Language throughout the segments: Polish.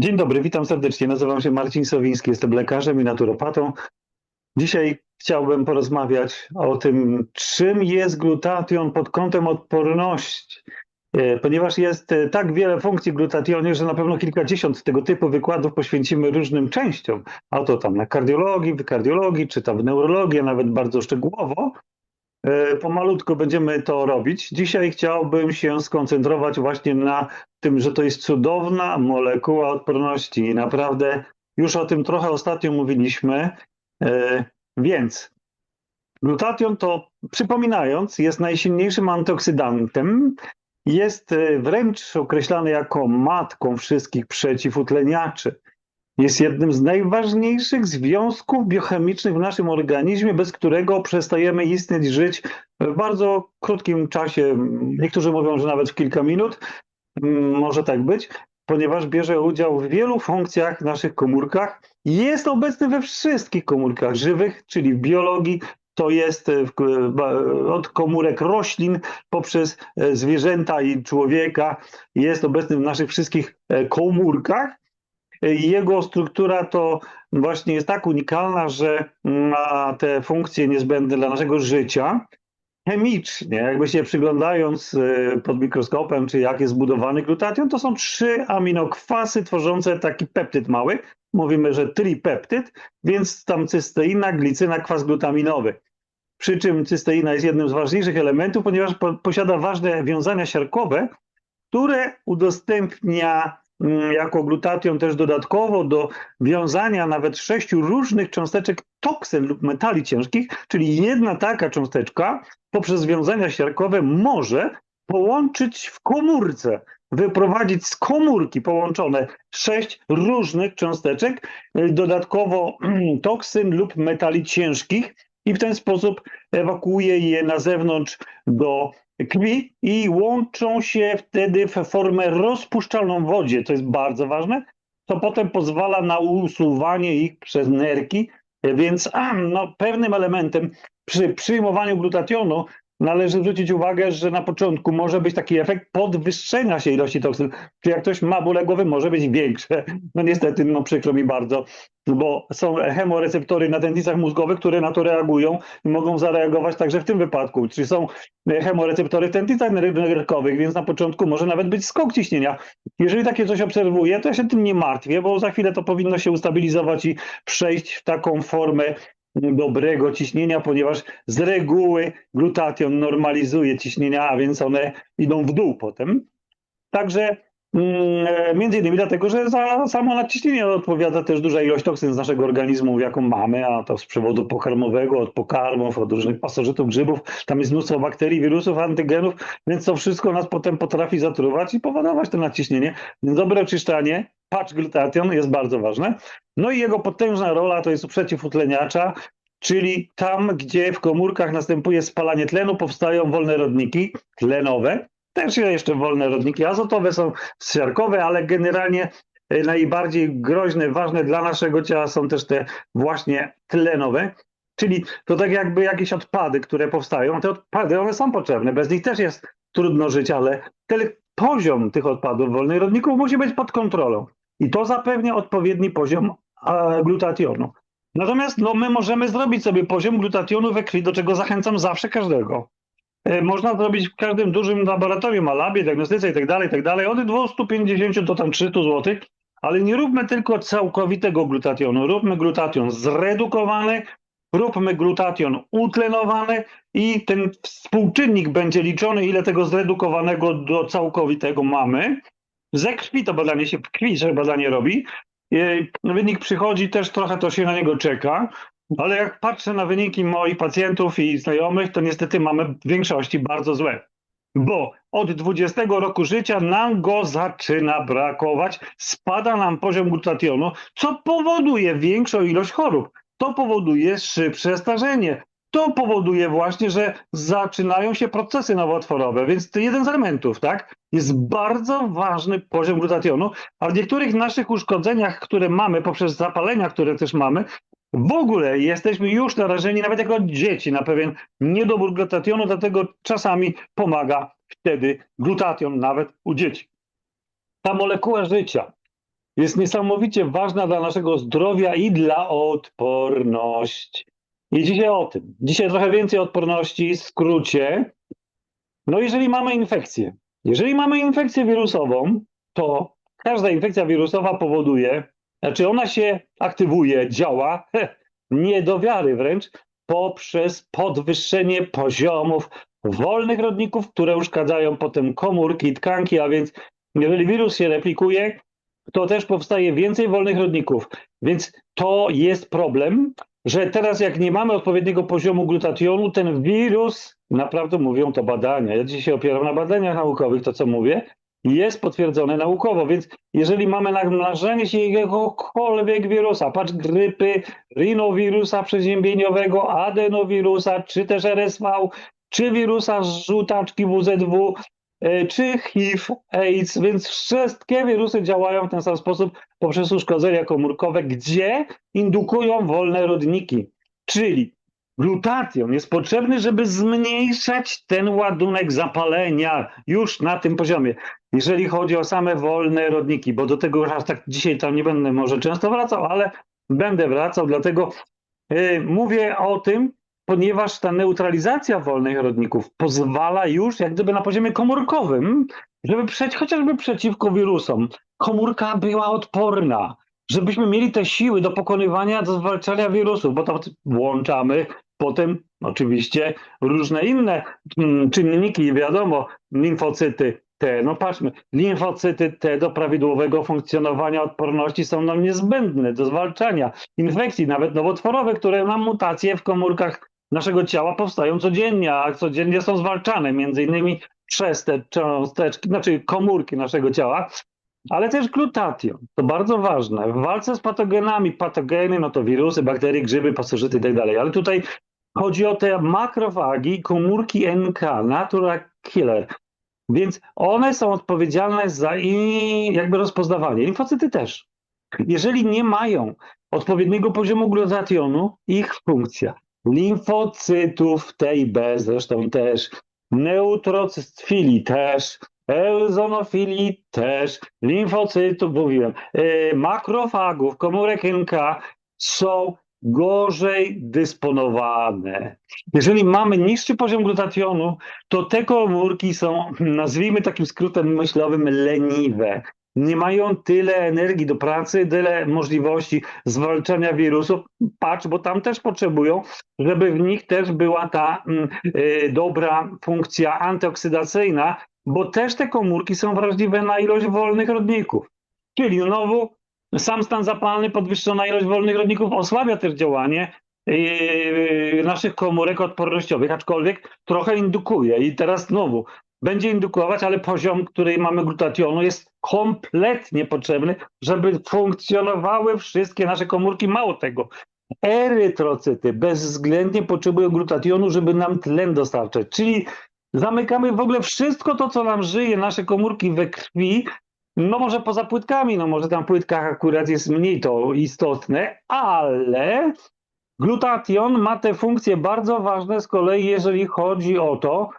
Dzień dobry, witam serdecznie. Nazywam się Marcin Sowiński, jestem lekarzem i naturopatą. Dzisiaj chciałbym porozmawiać o tym, czym jest glutation pod kątem odporności. E, Ponieważ jest e, tak wiele funkcji glutationie, że na pewno kilkadziesiąt tego typu wykładów poświęcimy różnym częściom. A to tam na kardiologii, w kardiologii, czy tam w neurologii, nawet bardzo szczegółowo. E, Pomalutko będziemy to robić. Dzisiaj chciałbym się skoncentrować właśnie na tym, że to jest cudowna molekuła odporności i naprawdę już o tym trochę ostatnio mówiliśmy. E, Więc glutation to, przypominając, jest najsilniejszym antyoksydantem. Jest e, wręcz określany jako matką wszystkich przeciwutleniaczy. Jest jednym z najważniejszych związków biochemicznych w naszym organizmie, bez którego przestajemy istnieć, żyć w bardzo krótkim czasie. Niektórzy mówią, że nawet w kilka minut. Mm, Może tak być, ponieważ bierze udział w wielu funkcjach w naszych komórkach. Jest obecny we wszystkich komórkach żywych, czyli w biologii. To jest e, od komórek roślin poprzez e, zwierzęta i człowieka. Jest obecny w naszych wszystkich e, komórkach. Jego struktura to właśnie jest tak unikalna, że ma te funkcje niezbędne dla naszego życia chemicznie, jakby się przyglądając y, pod mikroskopem, czy jak jest zbudowany glutation, to są trzy aminokwasy tworzące taki peptyd mały. Mówimy, że tripeptyd, więc tam cysteina, glicyna, kwas glutaminowy. Przy czym cysteina jest jednym z ważniejszych elementów, ponieważ po, posiada ważne wiązania siarkowe, które udostępnia jako glutation też dodatkowo do wiązania nawet sześciu różnych cząsteczek toksyn lub metali ciężkich, czyli jedna taka cząsteczka poprzez wiązania siarkowe może połączyć w komórce, wyprowadzić z komórki połączone sześć różnych cząsteczek, y, dodatkowo toksyn lub metali ciężkich i w ten sposób ewakuuje je na zewnątrz do krwi i łączą się wtedy w formę rozpuszczalną w wodzie, to jest bardzo ważne, to potem pozwala na usuwanie ich przez nerki, więc a, no, pewnym elementem przy przyjmowaniu glutationu należy zwrócić uwagę, że na początku może być taki efekt podwyższenia się ilości toksyn. Czy jak ktoś ma bóle głowy, może być większe. No niestety, no przykro mi bardzo, bo są chemoreceptory na tętnicach mózgowych, które na to reagują i mogą zareagować także w tym wypadku. Czyli są chemoreceptory w tętnicach nerkowych, więc na początku może nawet być skok ciśnienia. Jeżeli takie coś obserwuję, to ja się tym nie martwię, bo za chwilę to powinno się ustabilizować i przejść w taką formę dobrego ciśnienia, ponieważ z reguły glutation normalizuje ciśnienia, a więc one idą w dół potem. Także między innymi dlatego, że za samo nadciśnienie odpowiada też duża ilość toksyn z naszego organizmu, jaką mamy, a to z przewodu pokarmowego, od pokarmów, od różnych pasożytów, grzybów. Tam jest mnóstwo bakterii, wirusów, antygenów, więc to wszystko nas potem potrafi zatruwać i powodować to nadciśnienie. Więc dobre oczyszczanie, patch glutation jest bardzo ważne. No i jego potężna rola to jest przeciwutleniacza, czyli tam, gdzie w komórkach następuje spalanie tlenu, powstają wolne rodniki tlenowe. Też jeszcze wolne rodniki azotowe są siarkowe, ale generalnie e, najbardziej groźne, ważne dla naszego ciała są też te właśnie tlenowe. Czyli to tak jakby jakieś odpady, które powstają. Te odpady, one są potrzebne, bez nich też jest trudno żyć, ale ten poziom tych odpadów wolnych rodników musi być pod kontrolą. I to zapewnia odpowiedni poziom glutationu. Natomiast no, my możemy zrobić sobie poziom glutationu we krwi, do czego zachęcam zawsze każdego. E, Można zrobić w każdym dużym laboratorium, a labie, diagnostyce i tak dalej, i tak od 250 do tam 300 zł, ale nie róbmy tylko całkowitego glutationu, róbmy glutation zredukowany, róbmy glutation utlenowany i ten współczynnik będzie liczony, ile tego zredukowanego do całkowitego mamy. Ze krwi to badanie się w krwi, że badanie robi. I Wynik przychodzi, też trochę to się na niego czeka, ale jak patrzę na wyniki moich pacjentów i znajomych, to niestety mamy w większości bardzo złe. Bo od 20 roku życia nam go zaczyna brakować, spada nam poziom glutationu, co powoduje większą ilość chorób. To powoduje szybsze starzenie. To powoduje właśnie, że zaczynają się procesy nowotworowe, więc to jeden z elementów, tak? Jest bardzo ważny poziom glutationu, a w niektórych naszych uszkodzeniach, które mamy poprzez zapalenia, które też mamy, w ogóle jesteśmy już narażeni, nawet jako dzieci, na pewien niedobór glutationu, dlatego czasami pomaga wtedy glutation nawet u dzieci. Ta molekuła życia, jest niesamowicie ważna dla naszego zdrowia i dla odporności. I dzisiaj o tym. Dzisiaj trochę więcej odporności, w skrócie. No jeżeli mamy infekcję, jeżeli mamy infekcję wirusową, to każda infekcja wirusowa powoduje, znaczy ona się aktywuje, działa, nie do wiary wręcz, poprzez podwyższenie poziomów wolnych rodników, które uszkadzają potem komórki tkanki, a więc jeżeli wirus się replikuje, to też powstaje więcej wolnych rodników. Więc to jest problem, że teraz jak nie mamy odpowiedniego poziomu glutationu, ten wirus, naprawdę mówią to badania, ja dzisiaj opieram na badaniach naukowych, to co mówię, jest potwierdzone naukowo, więc jeżeli mamy namnażenie się jakiegokolwiek wirusa, patrz grypy, rinowirusa przeziębieniowego, adenowirusa, czy też RSV, czy wirusa żółtaczki WZW, e, czy HIV, AIDS, więc wszystkie wirusy działają w ten sam sposób poprzez uszkodzenia komórkowe, gdzie indukują wolne rodniki. Czyli glutation jest potrzebny, żeby zmniejszać ten ładunek zapalenia już na tym poziomie. Jeżeli chodzi o same wolne rodniki, bo do tego aż tak dzisiaj tam nie będę może często wracał, ale będę wracał, dlatego yy, mówię o tym, ponieważ ta neutralizacja wolnych rodników pozwala już jak gdyby na poziomie komórkowym, żeby przeć, chociażby przeciwko wirusom, komórka była odporna, żebyśmy mieli te siły do pokonywania, do zwalczania wirusów, bo to włączamy potem oczywiście różne inne mm, czynniki, wiadomo, limfocyty T. No patrzmy, limfocyty T do prawidłowego funkcjonowania odporności są nam niezbędne do zwalczania infekcji, nawet nowotworowych, które nam mutacje w komórkach naszego ciała powstają codziennie, a codziennie są zwalczane, między innymi przez te cząsteczki, znaczy komórki naszego ciała, ale też glutation. To bardzo ważne. W walce z patogenami, patogeny, no to wirusy, bakterie, grzyby, pasożyty i tak ale tutaj chodzi o te makrofagi, komórki NK, natural killer. Więc one są odpowiedzialne za i jakby rozpoznawanie. Limfocyty też. Jeżeli nie mają odpowiedniego poziomu glutationu, ich funkcja limfocytów T i B zresztą też, neutrocytfili też, eozonofili też, limfocytów, mówiłem, yy, makrofagów, komórek NK są gorzej dysponowane. Jeżeli mamy niższy poziom glutationu, to te komórki są, nazwijmy takim skrótem myślowym, leniwe nie mają tyle energii do pracy, tyle możliwości zwalczania wirusów. Patrz, bo tam też potrzebują, żeby w nich też była ta y, dobra funkcja antyoksydacyjna, bo też te komórki są wrażliwe na ilość wolnych rodników. Czyli znowu sam stan zapalny, podwyższona ilość wolnych rodników osłabia też działanie yy, naszych komórek odpornościowych, aczkolwiek trochę indukuje. I teraz znowu będzie indukować, ale poziom, której mamy glutationu jest kompletnie potrzebny, żeby funkcjonowały wszystkie nasze komórki. Mało tego, erytrocyty bezwzględnie potrzebują glutationu, żeby nam tlen dostarczać. Czyli zamykamy w ogóle wszystko to, co nam żyje, nasze komórki we krwi, no może poza płytkami, no może tam płytkach akurat jest mniej to istotne, ale glutation ma te funkcje bardzo ważne z kolei, jeżeli chodzi o to,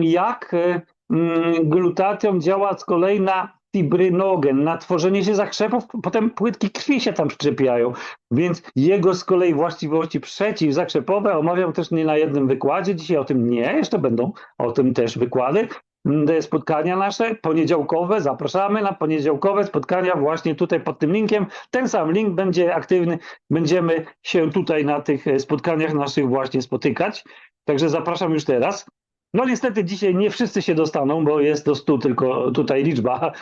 jak e, mm, glutation działa z kolei na fibrynogen, na tworzenie się zakrzepów, potem płytki krwi się tam przyczepiają, więc jego z kolei właściwości przeciwzakrzepowe omawiam też nie na jednym wykładzie, dzisiaj o tym nie, jeszcze będą o tym też wykłady, spotkania nasze poniedziałkowe, zapraszamy na poniedziałkowe spotkania właśnie tutaj pod tym linkiem, ten sam link będzie aktywny, będziemy się tutaj na tych spotkaniach naszych właśnie spotykać, także zapraszam już teraz. No niestety dzisiaj nie wszyscy się dostaną, bo jest do 100 tylko tutaj liczba.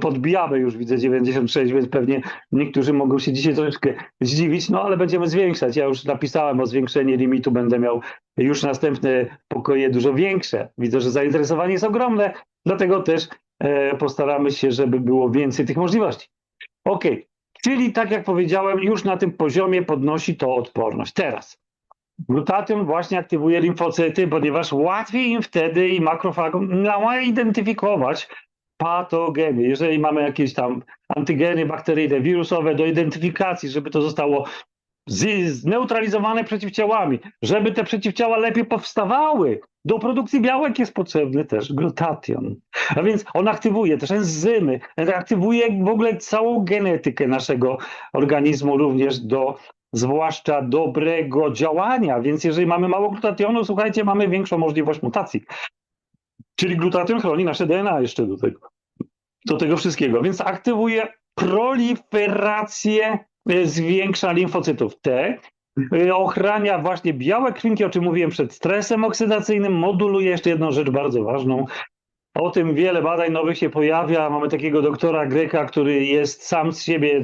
Podbijamy już, widzę 96, więc pewnie niektórzy mogą się dzisiaj troszeczkę zdziwić, no ale będziemy zwiększać. Ja już napisałem o zwiększenie limitu, będę miał już następne pokoje dużo większe. Widzę, że zainteresowanie jest ogromne, dlatego też e, postaramy się, żeby było więcej tych możliwości. Ok, czyli tak jak powiedziałem, już na tym poziomie podnosi to odporność. Teraz Glutation właśnie aktywuje limfocyty, ponieważ łatwiej im wtedy i makrofagom identyfikować patogeny. Jeżeli mamy jakieś tam antygeny bakteryjne, wirusowe do identyfikacji, żeby to zostało zneutralizowane przeciwciałami. Żeby te przeciwciała lepiej powstawały, do produkcji białek jest potrzebny też glutation. A więc on aktywuje też enzymy, aktywuje w ogóle całą genetykę naszego organizmu, również do zwłaszcza dobrego działania. Więc jeżeli mamy mało glutationu, słuchajcie, mamy większą możliwość mutacji. Czyli glutation chroni nasze DNA jeszcze do tego. Do tego wszystkiego. Więc aktywuje proliferację, e, zwiększa limfocytów T, e, ochrania właśnie białe krwinki, o czym mówiłem przed stresem oksydacyjnym, moduluje jeszcze jedną rzecz bardzo ważną. O tym wiele badań nowych się pojawia. Mamy takiego doktora Greka, który jest sam z siebie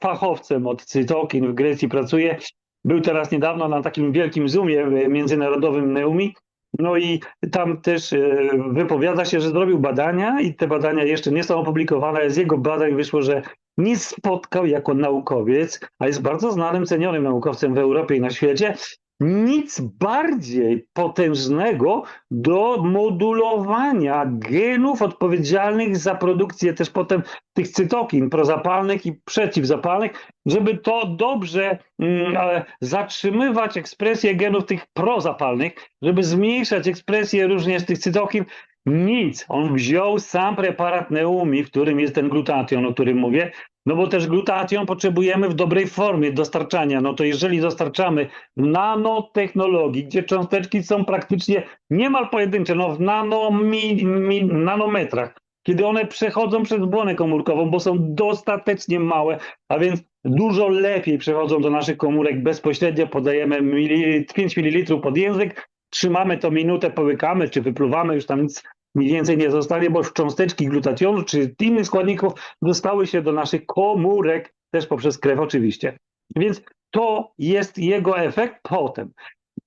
fachowcem od cytokin, w Grecji pracuje. Był teraz niedawno na takim wielkim zoomie międzynarodowym Neumi. No i tam też e, wypowiada się, że zrobił badania i te badania jeszcze nie są opublikowane. Z jego badań wyszło, że nie spotkał jako naukowiec, a jest bardzo znanym, cenionym naukowcem w Europie i na świecie, nic bardziej potężnego do modulowania genów odpowiedzialnych za produkcję też potem tych cytokin prozapalnych i przeciwzapalnych, żeby to dobrze mm, e, zatrzymywać ekspresję genów tych prozapalnych, żeby zmniejszać ekspresję również tych cytokin. Nic. On wziął sam preparat Neumi, w którym jest ten glutation, o którym mówię, no bo też glutation potrzebujemy w dobrej formie dostarczania. No to jeżeli dostarczamy nanotechnologii, gdzie cząsteczki są praktycznie niemal pojedyncze, no w nano, mi, nanometrach, kiedy one przechodzą przez błonę komórkową, bo są dostatecznie małe, a więc dużo lepiej przechodzą do naszych komórek bezpośrednio, podajemy mili, 5 ml pod język, trzymamy to minutę, połykamy czy wypluwamy, już tam nic mniej więcej nie zostanie, bo cząsteczki glutationu czy innych składników dostały się do naszych komórek, też poprzez krew oczywiście. Więc to jest jego efekt. Potem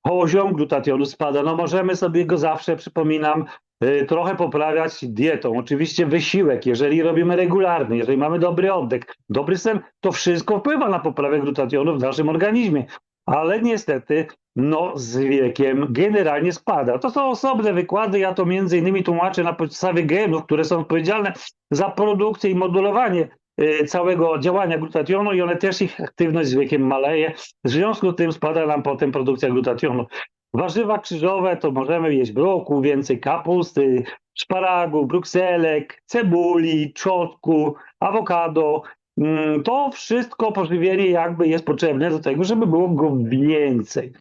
poziom glutationu spada. No możemy sobie go zawsze, przypominam, y, trochę poprawiać dietą. Oczywiście wysiłek, jeżeli robimy regularny, jeżeli mamy dobry oddech, dobry sen, to wszystko wpływa na poprawę glutationu w naszym organizmie. Ale niestety, no z wiekiem generalnie spada. To są osobne wykłady, ja to między innymi tłumaczę na podstawie genów, które są odpowiedzialne za produkcję i modulowanie y, całego działania glutationu i one też ich aktywność z wiekiem maleje. W związku z tym spada nam potem produkcja glutationu. Warzywa krzyżowe to możemy jeść broku, więcej kapusty, szparagu, brukselek, cebuli, czosnku, awokado. Mm, To wszystko pożywienie jakby jest potrzebne do tego, żeby było go więcej.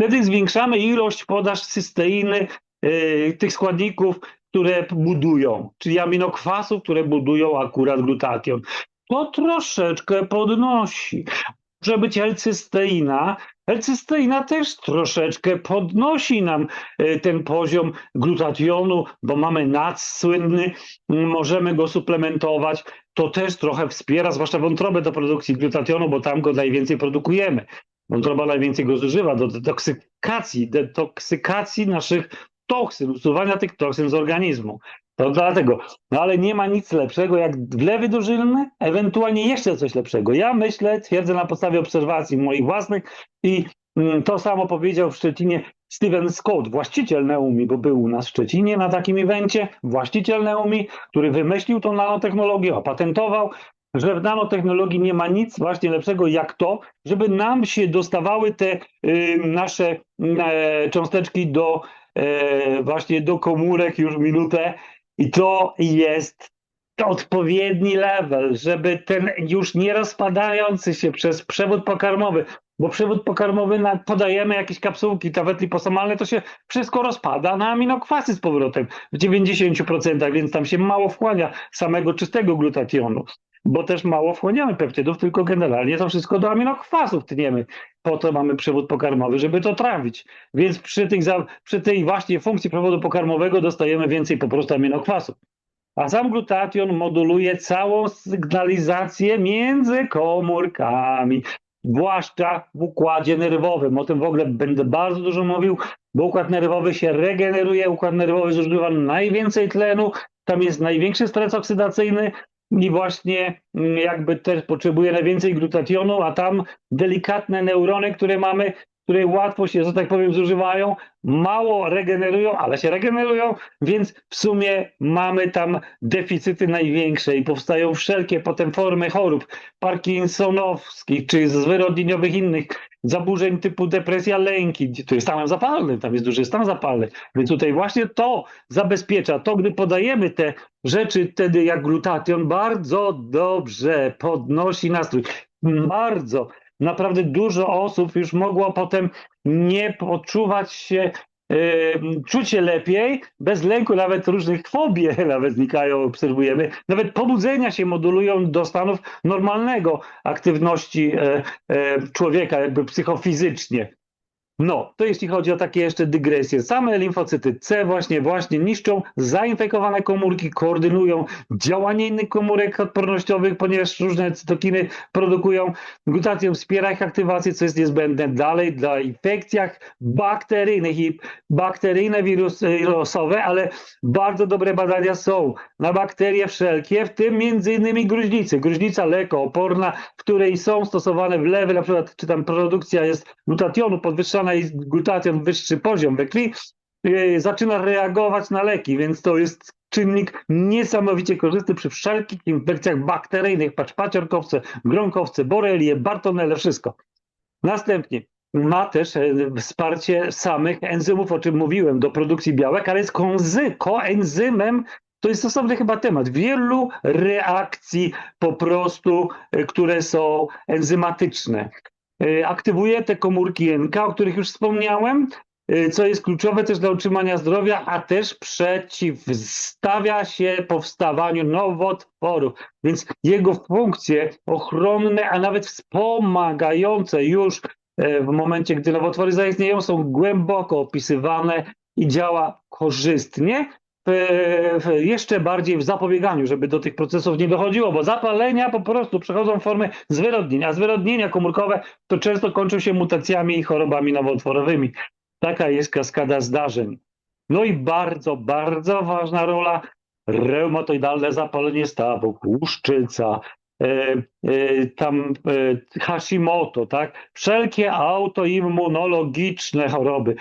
Wtedy zwiększamy ilość podaż cysteiny, yy, tych składników, które budują, czyli aminokwasów, które budują akurat glutation. To troszeczkę podnosi. Może być L-cysteina. L-cysteina też troszeczkę podnosi nam y, ten poziom glutationu, bo mamy NAC słynny, mm, możemy go suplementować. To też trochę wspiera, zwłaszcza wątrobę do produkcji glutationu, bo tam go najwięcej produkujemy. Wątroba najwięcej go zużywa do detoksykacji, detoksykacji naszych toksyn, usuwania tych toksyn z organizmu. To dlatego. No ale nie ma nic lepszego jak wlewy dożylne, ewentualnie jeszcze coś lepszego. Ja myślę, twierdzę na podstawie obserwacji moich własnych i mm, to samo powiedział w Szczecinie Steven Scott, właściciel Neumi, bo był u nas w Szczecinie na takim evencie, właściciel Neumi, który wymyślił tą nanotechnologię, opatentował, że w nanotechnologii nie ma nic właśnie lepszego jak to, żeby nam się dostawały te y, nasze e, cząsteczki do e, właśnie do komórek już minutę. I to jest odpowiedni level, żeby ten już nie rozpadający się przez przewód pokarmowy, bo przewód pokarmowy na, podajemy jakieś kapsułki, nawet liposomalne, to się wszystko rozpada na aminokwasy z powrotem w 90%, więc tam się mało wchłania samego czystego glutationu, bo też mało wchłaniamy peptydów, tylko generalnie to wszystko do aminokwasów tniemy. Po to mamy przewód pokarmowy, żeby to trawić. Więc przy, tych, przy tej właśnie funkcji przewodu pokarmowego dostajemy więcej po prostu aminokwasów. A sam glutation moduluje całą sygnalizację między komórkami, zwłaszcza w układzie nerwowym. O tym w ogóle będę bardzo dużo mówił, bo układ nerwowy się regeneruje, układ nerwowy zużywa najwięcej tlenu, tam jest największy stres oksydacyjny i właśnie mm, jakby też potrzebuje najwięcej glutationu, a tam delikatne neurony, które mamy, które łatwo się, że tak powiem, zużywają, mało regenerują, ale się regenerują, więc w sumie mamy tam deficyty największe i powstają wszelkie potem formy chorób parkinsonowskich czy zwyrodnieniowych innych zaburzeń typu depresja, lęki. To jest stanem zapalnym, tam jest duży stan zapalny. Więc tutaj właśnie to zabezpiecza. To, gdy podajemy te rzeczy wtedy jak glutation, bardzo dobrze podnosi nastrój. Bardzo. Naprawdę dużo osób już mogło potem nie poczuwać się czuć się lepiej, bez lęku, nawet różnych fobie nawet znikają, obserwujemy. Nawet pobudzenia się modulują do stanów normalnego aktywności e, e, człowieka, jakby psychofizycznie. No, to jeśli chodzi o takie jeszcze dygresje. Same limfocyty C właśnie, właśnie niszczą zainfekowane komórki, koordynują działanie innych komórek odpornościowych, ponieważ różne cytokiny produkują glutację, wspiera ich aktywację, co jest niezbędne dalej dla infekcjach bakteryjnych i bakteryjne wirusowe, ale bardzo dobre badania są na bakterie wszelkie, w tym między innymi gruźlicy. Gruźlica lekooporna, w której są stosowane wlewy, na przykład czy tam produkcja jest glutationu podwyższana zwiększana jest glutacjon wyższy poziom we krwi, y, zaczyna reagować na leki, więc to jest czynnik niesamowicie korzystny przy wszelkich infekcjach bakteryjnych, patrz paciorkowce, gronkowce, borelie, bartonele, wszystko. Następnie ma też e, wsparcie samych enzymów, o czym mówiłem, do produkcji białek, ale jest koenzy, koenzymem to jest osobny chyba temat. Wielu reakcji po prostu, e, które są enzymatyczne. E, aktywuje te komórki NK, o których już wspomniałem, e, co jest kluczowe też dla utrzymania zdrowia, a też przeciwstawia się powstawaniu nowotworów. Więc jego funkcje ochronne, a nawet wspomagające już e, w momencie, gdy nowotwory zaistnieją, są głęboko opisywane i działa korzystnie, w, jeszcze bardziej w zapobieganiu, żeby do tych procesów nie dochodziło, bo zapalenia po prostu przechodzą formę zwyrodnienia, a zwyrodnienia komórkowe to często kończą się mutacjami i chorobami nowotworowymi. Taka jest kaskada zdarzeń. No i bardzo, bardzo ważna rola reumatoidalne zapalenie stawów, łuszczyca, e, e, tam e, Hashimoto, tak? Wszelkie autoimmunologiczne choroby.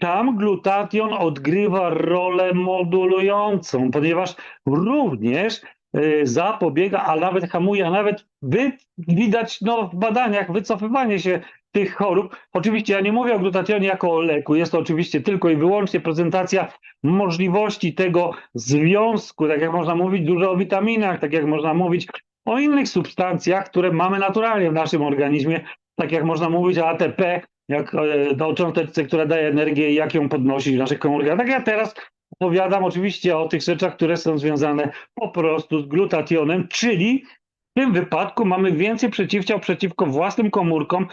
Tam glutation odgrywa rolę modulującą, ponieważ również y, zapobiega, a nawet hamuje, a nawet wy, widać no, w badaniach wycofywanie się tych chorób. Oczywiście ja nie mówię o glutationie jako o leku, jest to oczywiście tylko i wyłącznie prezentacja możliwości tego związku, tak jak można mówić dużo o witaminach, tak jak można mówić o innych substancjach, które mamy naturalnie w naszym organizmie, tak jak można mówić o ATP, jak o cząsteczce, która daje energię i jak ją podnosić w naszych komórkach. Tak ja teraz opowiadam oczywiście o tych rzeczach, które są związane po prostu z glutationem, czyli w tym wypadku mamy więcej przeciwciał przeciwko własnym komórkom.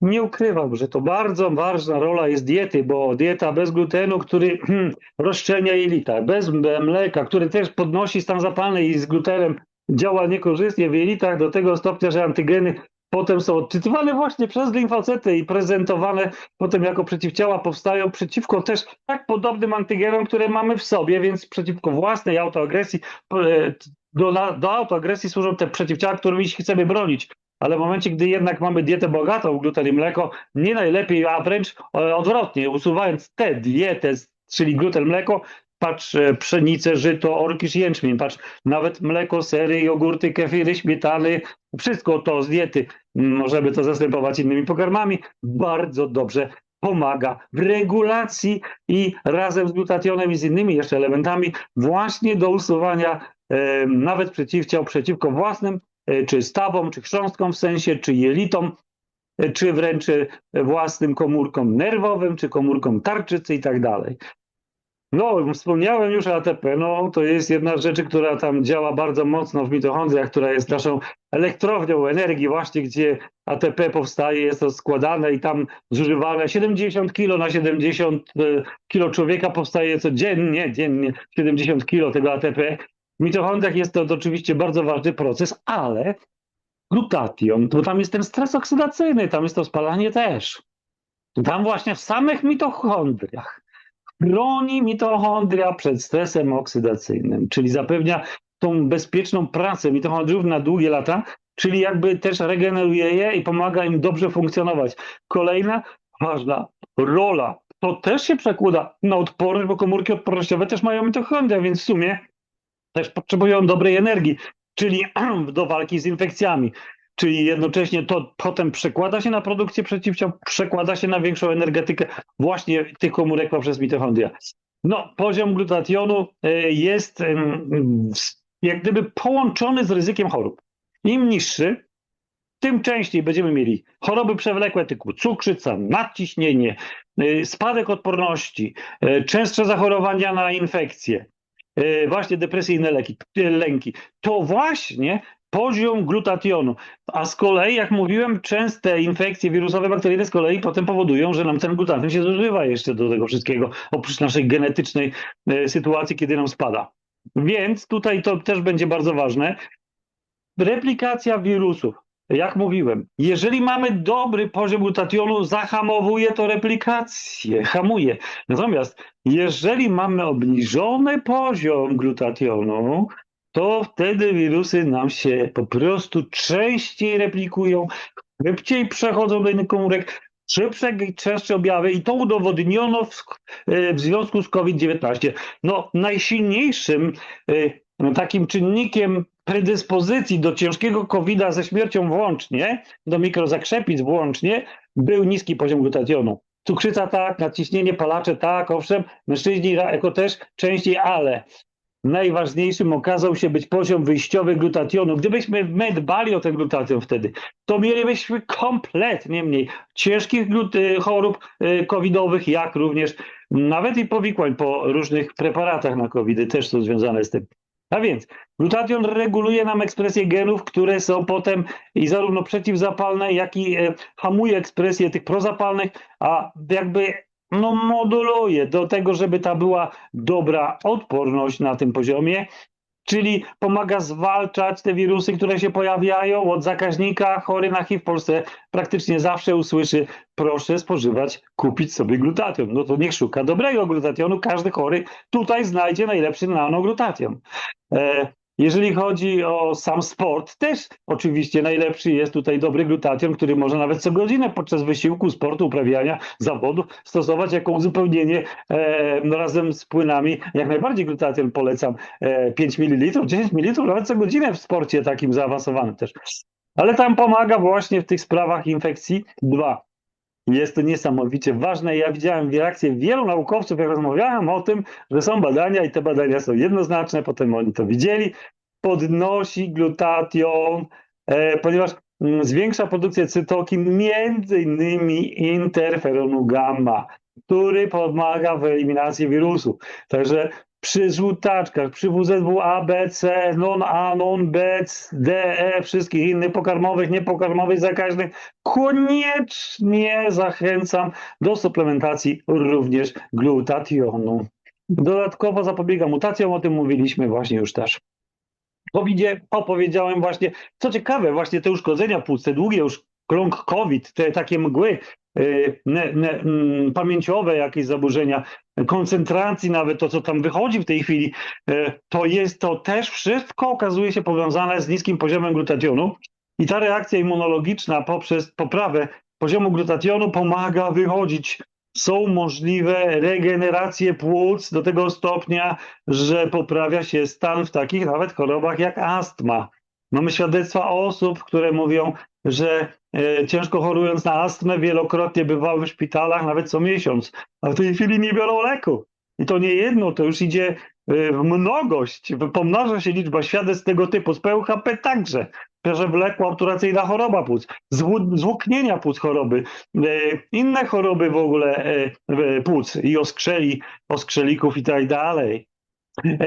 Nie ukrywam, że to bardzo ważna rola jest diety, bo dieta bez glutenu, który hmm, rozszczelnia jelita, bez mleka, który też podnosi stan zapalny i z glutenem działa niekorzystnie w jelitach do tego stopnia, że antygeny potem są odczytywane właśnie przez limfocyty i prezentowane potem jako przeciwciała powstają przeciwko też tak podobnym antygenom, które mamy w sobie, więc przeciwko własnej autoagresji, e, do, do autoagresji służą te przeciwciała, którymi się chcemy bronić. Ale w momencie, gdy jednak mamy dietę bogatą w gluten i mleko, nie najlepiej, a wręcz e, odwrotnie, usuwając tę dietę, czyli gluten, mleko, patrz e, pszenicę, żyto, orkisz, jęczmień, patrz nawet mleko, sery, jogurty, kefiry, śmietany, wszystko to z diety, możemy to zastępować innymi pokarmami, bardzo dobrze pomaga w regulacji i razem z glutationem i z innymi jeszcze elementami właśnie do usuwania e, nawet przeciwciał przeciwko własnym, e, czy stawom, czy chrząstkom w sensie, czy jelitom, e, czy wręcz własnym komórkom nerwowym, czy komórkom tarczycy i tak dalej. No, wspomniałem już o ATP. No, to jest jedna z rzeczy, która tam działa bardzo mocno w mitochondriach, która jest naszą elektrownią energii, właśnie gdzie ATP powstaje, jest to składane i tam zużywane 70 kilo na 70 e, kilo człowieka powstaje codziennie, dziennie 70 kilo tego ATP. W mitochondriach jest to oczywiście bardzo ważny proces, ale glutation, to tam jest ten stres oksydacyjny, tam jest to spalanie też. Tam właśnie w samych mitochondriach chroni mitochondria przed stresem oksydacyjnym, czyli zapewnia tą bezpieczną pracę mitochondriów na długie lata, czyli jakby też regeneruje je i pomaga im dobrze funkcjonować. Kolejna ważna rola. To też się przekłada na odporność, bo komórki odpornościowe też mają mitochondria, więc w sumie też potrzebują dobrej energii, czyli do walki z infekcjami. Czyli jednocześnie to potem przekłada się na produkcję przeciwciał, przekłada się na większą energetykę właśnie tych komórek poprzez mitochondria. No, poziom glutationu e, jest jak gdyby połączony z ryzykiem chorób. Im niższy, tym częściej będziemy mieli choroby przewlekłe typu cukrzyca, nadciśnienie, e, spadek odporności, e, częstsze zachorowania na infekcje, właśnie depresyjne leki, lęki. To właśnie poziom glutationu. A z kolei, jak mówiłem, częste infekcje wirusowe, bakteryjne z kolei potem powodują, że nam ten glutation się zużywa jeszcze do tego wszystkiego, oprócz naszej genetycznej e, sytuacji, kiedy nam spada. Więc tutaj to też będzie bardzo ważne. Replikacja wirusów. Jak mówiłem, jeżeli mamy dobry poziom glutationu, zahamowuje to replikację, hamuje. Natomiast jeżeli mamy obniżony poziom glutationu, to wtedy wirusy nam się po prostu częściej replikują, szybciej przechodzą do innych komórek, szybsze i częstsze objawy i to udowodniono w, e, w związku z COVID-19. No, najsilniejszym e, takim czynnikiem predyspozycji do ciężkiego COVID-a ze śmiercią włącznie, do mikrozakrzepic włącznie, był niski poziom glutationu. Cukrzyca tak, nadciśnienie, palacze tak, owszem, mężczyźni jako też częściej, ale najważniejszym okazał się być poziom wyjściowy glutationu. Gdybyśmy my dbali o ten glutation wtedy, to mielibyśmy kompletnie mniej ciężkich chorób y, covidowych, jak również nawet i powikłań po różnych preparatach na covid też są związane z tym. A więc glutation reguluje nam ekspresję genów, które są potem i zarówno przeciwzapalne, jak i e, hamuje ekspresję tych prozapalnych, a jakby no, moduluje do tego, żeby ta była dobra odporność na tym poziomie, czyli pomaga zwalczać te wirusy, które się pojawiają od zakaźnika. Chory na HIV w Polsce praktycznie zawsze usłyszy, proszę spożywać, kupić sobie glutation. No to niech szuka dobrego glutationu. Każdy chory tutaj znajdzie najlepszy nanoglutation. E, jeżeli chodzi o sam sport, też oczywiście najlepszy jest tutaj dobry glutation, który może nawet co godzinę podczas wysiłku, sportu, uprawiania zawodu stosować jako uzupełnienie e, no razem z płynami. Jak najbardziej glutation polecam e, 5 ml, 10 ml nawet co godzinę w sporcie takim zaawansowanym też. Ale tam pomaga właśnie w tych sprawach infekcji. Dwa, jest to niesamowicie ważne. Ja widziałem reakcję wielu naukowców, jak rozmawiałem o tym, że są badania i te badania są jednoznaczne, potem oni to widzieli. Podnosi glutation, e, ponieważ mm, zwiększa produkcję cytokin, między innymi interferonu gamma, który pomaga w eliminacji wirusu. Także przy żółtaczkach, przy WZW A, B, C, non-A, non-B, D, E, wszystkich innych pokarmowych, niepokarmowych, zakaźnych, koniecznie zachęcam do suplementacji również glutationu. Dodatkowo zapobiega mutacjom, o tym mówiliśmy właśnie już też. Po widzie opowiedziałem właśnie, co ciekawe, właśnie te uszkodzenia płuc, te długie już krąg COVID, te takie mgły y, ne, ne, mm, pamięciowe, jakieś zaburzenia, koncentracji, nawet to, co tam wychodzi w tej chwili, y, to jest to też wszystko okazuje się powiązane z niskim poziomem glutationu. I ta reakcja immunologiczna poprzez poprawę poziomu glutationu pomaga wychodzić. Są możliwe regeneracje płuc do tego stopnia, że poprawia się stan w takich nawet chorobach jak astma. Mamy świadectwa osób, które mówią, że e, ciężko chorując na astmę, wielokrotnie bywały w szpitalach, nawet co miesiąc, a w tej chwili nie biorą leku. I to nie jedno, to już idzie e, w mnogość, pomnaża się liczba świadectw tego typu, z PUHP także, przewlekła obturacyjna choroba płuc, zwłóknienia płuc choroby, e, inne choroby w ogóle płuc i oskrzeli, oskrzelików i tak dalej.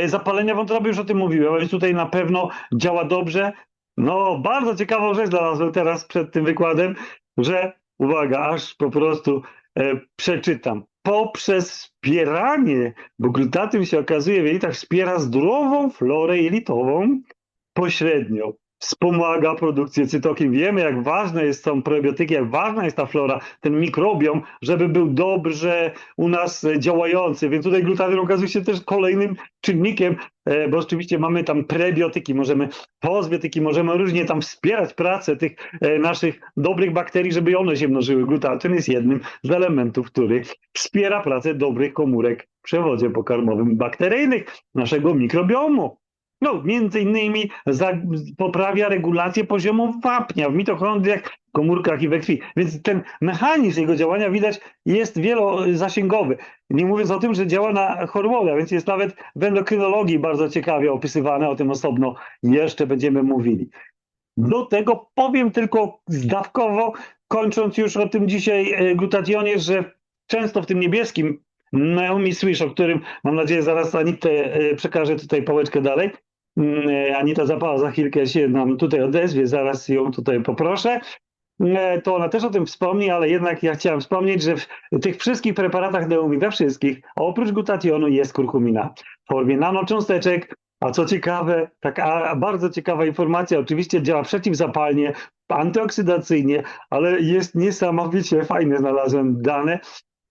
Zapalenia wątroby, już o tym mówiłem, więc tutaj na pewno działa dobrze, no, bardzo ciekawą rzecz znalazłem teraz przed tym wykładem, że uwaga, aż po prostu e, przeczytam. Poprzez wspieranie, bo glutatyl się okazuje w jelitach wspiera zdrową florę jelitową pośrednio. Wspomaga produkcję cytokin. Wiemy, jak ważne jest, są probiotyki, jak ważna jest ta flora, ten mikrobiom, żeby był dobrze u nas działający. Więc tutaj glutatyl okazuje się też kolejnym czynnikiem, e, bo oczywiście mamy tam prebiotyki, możemy pozbiotyki, możemy różnie tam wspierać pracę tych e, naszych dobrych bakterii, żeby one się mnożyły. Glutatyl jest jednym z elementów, który wspiera pracę dobrych komórek w przewodzie pokarmowym bakteryjnych naszego mikrobiomu. No, między innymi za, poprawia regulację poziomu wapnia w mitochondriach, komórkach i we krwi. Więc ten mechanizm jego działania widać jest wielozasięgowy. Nie mówiąc o tym, że działa na hormony, więc jest nawet w endokrynologii bardzo ciekawie opisywane, o tym osobno jeszcze będziemy mówili. Do tego powiem tylko zdawkowo, kończąc już o tym dzisiaj e, glutationie, że często w tym niebieskim Naomi Swish, o którym mam nadzieję zaraz Anitę e, przekażę tutaj pałeczkę dalej, Anita Zapała za chwilkę się nam tutaj odezwie, zaraz ją tutaj poproszę. E, to ona też o tym wspomni, ale jednak ja chciałem wspomnieć, że w tych wszystkich preparatach Neumi, we wszystkich, oprócz glutationu jest kurkumina w formie nanocząsteczek, a co ciekawe, taka bardzo ciekawa informacja, oczywiście działa przeciwzapalnie, antyoksydacyjnie, ale jest niesamowicie fajne, znalazłem dane.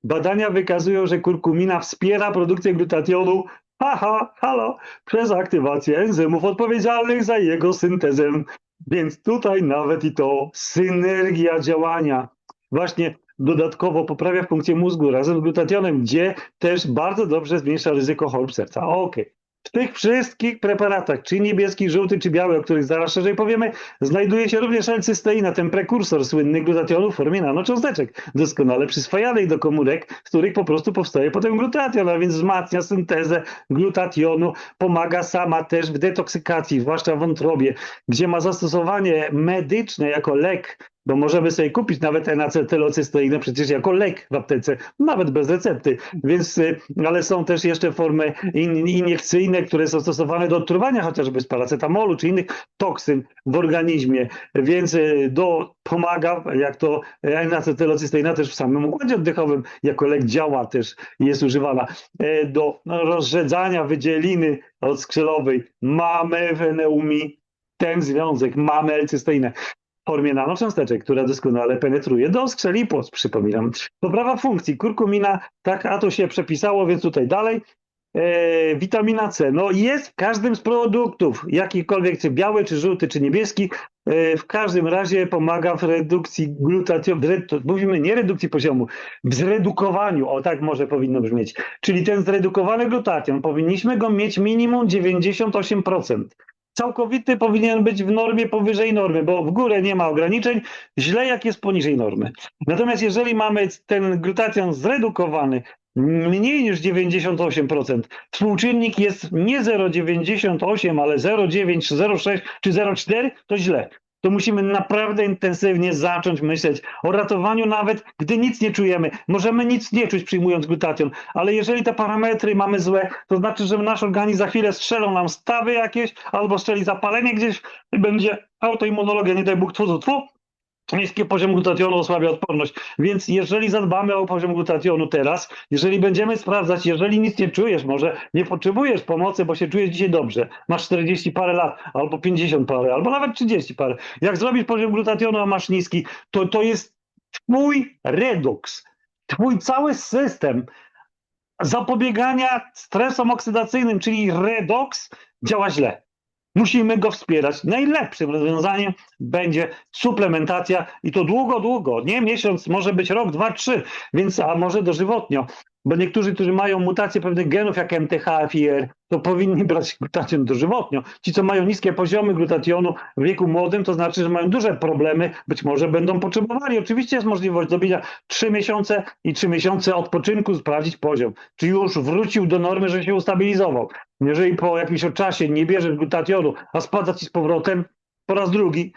Badania wykazują, że kurkumina wspiera produkcję glutationu haha, halo, przez aktywację enzymów odpowiedzialnych za jego syntezę. Więc tutaj nawet i to synergia działania właśnie dodatkowo poprawia funkcję mózgu razem z glutationem, gdzie też bardzo dobrze zmniejsza ryzyko chorób serca. Okej. Okay. W tych wszystkich preparatach, czy niebieski, żółty, czy biały, o których zaraz szerzej powiemy, znajduje się również L-cysteina, ten prekursor słynny glutationu w formie nanocząsteczek, doskonale przyswajanej do komórek, z których po prostu powstaje potem glutation, a więc wzmacnia syntezę glutationu, pomaga sama też w detoksykacji, zwłaszcza w wątrobie, gdzie ma zastosowanie medyczne jako lek bo możemy sobie kupić nawet enacetylocysteinę przecież jako lek w aptece, nawet bez recepty. Więc, y, ale są też jeszcze formy in, iniekcyjne, które są stosowane do odtruwania chociażby z paracetamolu czy innych toksyn w organizmie, więc y, do, pomaga, jak to enacetylocysteina też w samym układzie oddechowym jako lek działa też jest używana e, do rozrzedzania wydzieliny odskrzelowej. Mamy w Eneumi ten związek, mamy L-cysteinę formie nanocząsteczek, która doskonale penetruje do skrzeli płuc, przypominam. Poprawa funkcji. Kurkumina, tak, a to się przepisało, więc tutaj dalej. E, witamina C. No jest w każdym z produktów, jakikolwiek, czy biały, czy żółty, czy niebieski. E, w każdym razie pomaga w redukcji glutationu, mówimy nie redukcji poziomu, w zredukowaniu, o tak może powinno brzmieć. Czyli ten zredukowany glutation, powinniśmy go mieć minimum 98% całkowity powinien być w normie powyżej normy, bo w górę nie ma ograniczeń, źle jak jest poniżej normy. Natomiast jeżeli mamy ten glutation zredukowany mniej niż 98%, współczynnik jest nie 0,98, ale 0,9, 0,6 czy 0,4, to źle to musimy naprawdę intensywnie zacząć myśleć o ratowaniu, nawet gdy nic nie czujemy. Możemy nic nie czuć przyjmując glutation, ale jeżeli te parametry mamy złe, to znaczy, że nasz organizm za chwilę strzelą nam stawy jakieś, albo strzeli zapalenie gdzieś, będzie autoimmunologia, nie daj Bóg, tfu, tfu, Niski poziom glutationu osłabia odporność. Więc jeżeli zadbamy o poziom glutationu teraz, jeżeli będziemy sprawdzać, jeżeli nic nie czujesz, może nie potrzebujesz pomocy, bo się czujesz dzisiaj dobrze, masz 40 parę lat, albo 50 parę, albo nawet 30 parę. Jak zrobisz poziom glutationu, a masz niski, to to jest twój reduks, twój cały system zapobiegania stresom oksydacyjnym, czyli redoks, działa źle. Musimy go wspierać. Najlepszym rozwiązaniem będzie suplementacja i to długo, długo, nie miesiąc, może być rok, dwa, trzy, więc a może dożywotnio bo niektórzy, którzy mają mutacje pewnych genów, jak MTH, FIR, to powinni brać glutation dożywotnio. Ci, co mają niskie poziomy glutationu w wieku młodym, to znaczy, że mają duże problemy, być może będą potrzebowali. Oczywiście jest możliwość zrobienia 3 miesiące i 3 miesiące odpoczynku, sprawdzić poziom, czy już wrócił do normy, że się ustabilizował. Jeżeli po jakimś czasie nie bierzesz glutationu, a spada ci z powrotem po raz drugi,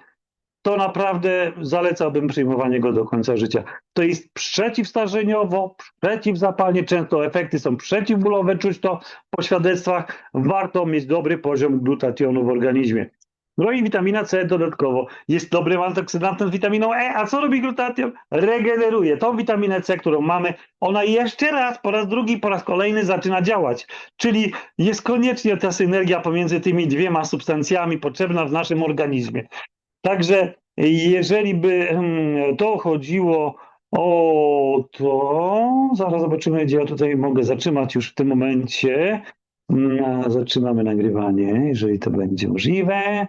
to naprawdę zalecałbym przyjmowanie go do końca życia. To jest przeciwstarzeniowo, przeciwzapalnie, często efekty są przeciwbólowe, czuć to po świadectwach. Warto mieć dobry poziom glutationu w organizmie. No i witamina C dodatkowo jest dobrym antyksydantem z witaminą E. A co robi glutatión? Regeneruje tą witaminę C, którą mamy. Ona jeszcze raz, po raz drugi, po raz kolejny zaczyna działać. Czyli jest koniecznie ta synergia pomiędzy tymi dwiema substancjami potrzebna w naszym organizmie. Także jeżeli by hmm, to chodziło o to, zaraz zobaczymy, gdzie ja tutaj mogę zatrzymać już w tym momencie. Mm, Zaczynamy nagrywanie, jeżeli to będzie możliwe.